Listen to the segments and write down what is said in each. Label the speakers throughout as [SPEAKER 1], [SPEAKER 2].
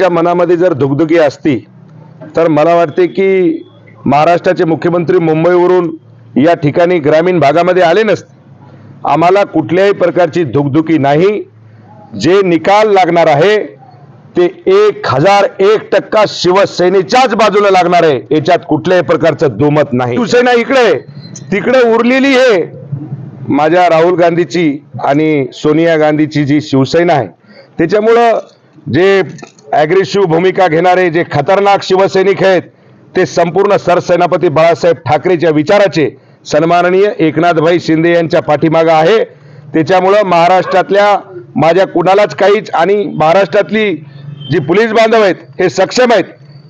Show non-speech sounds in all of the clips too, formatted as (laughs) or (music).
[SPEAKER 1] च्या मनामध्ये जर धुगधुगी असती तर मला वाटते की महाराष्ट्राचे मुख्यमंत्री मुंबईवरून या ठिकाणी ग्रामीण भागामध्ये आले नसते. आम्हाला कुठल्याही प्रकारची धुकधुकी नाही. जे निकाल लागणार आहे ते एक हजार एक टक्का शिवसेनेच्याच बाजूला लागणार आहे. याच्यात कुठल्याही प्रकारचं दुमत नाही. शिवसेना इकडे तिकडे उरलेली आहे माझ्या राहुल गांधीची आणि सोनिया गांधीची जी शिवसेना आहे त्याच्यामुळं जे ॲग्रेसिव्ह भूमिका घेणारे जे खतरनाक शिवसैनिक आहेत ते संपूर्ण सरसेनापती बाळासाहेब ठाकरेच्या विचाराचे सन्माननीय एकनाथभाई शिंदे यांच्या पाठीमागं आहे. त्याच्यामुळं महाराष्ट्रातल्या माझ्या कुणालाच काहीच आणि महाराष्ट्रातली जी पोलीस बांधव आहेत हे सक्षम आहेत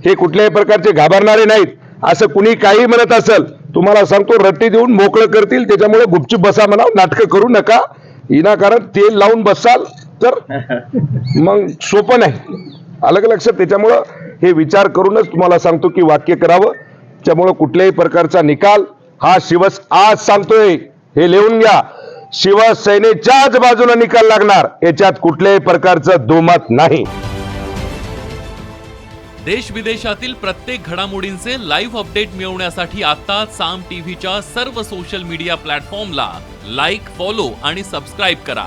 [SPEAKER 1] हे कुठल्याही प्रकारचे घाबरणारे नाहीत. असं कुणी काही म्हणत असेल तुम्हाला सांगतो रट्टी देऊन मोकळं करतील त्याच्यामुळे गुपचूप बसा म्हणा नाटकं करू नका. विनाकारण तेल लावून बसाल तर (laughs) मग सोपं नाही. अलग लक्षात त्याच्यामुळं हे विचार करूनच तुम्हाला सांगतो की वाक्य करावं. त्यामुळं कुठल्याही प्रकारचा निकाल हा शिवस आज सांगतोय. हे लिहून घ्या. शिवसेनेच्याच बाजूला निकाल लागणार. याच्यात कुठल्याही प्रकारचं दुमत नाही.
[SPEAKER 2] देश विदेशातील प्रत्येक घडामोडींचे लाईव्ह अपडेट मिळवण्यासाठी आता साम टीव्हीच्या सर्व सोशल मीडिया प्लॅटफॉर्मला लाईक फॉलो आणि सबस्क्राईब करा.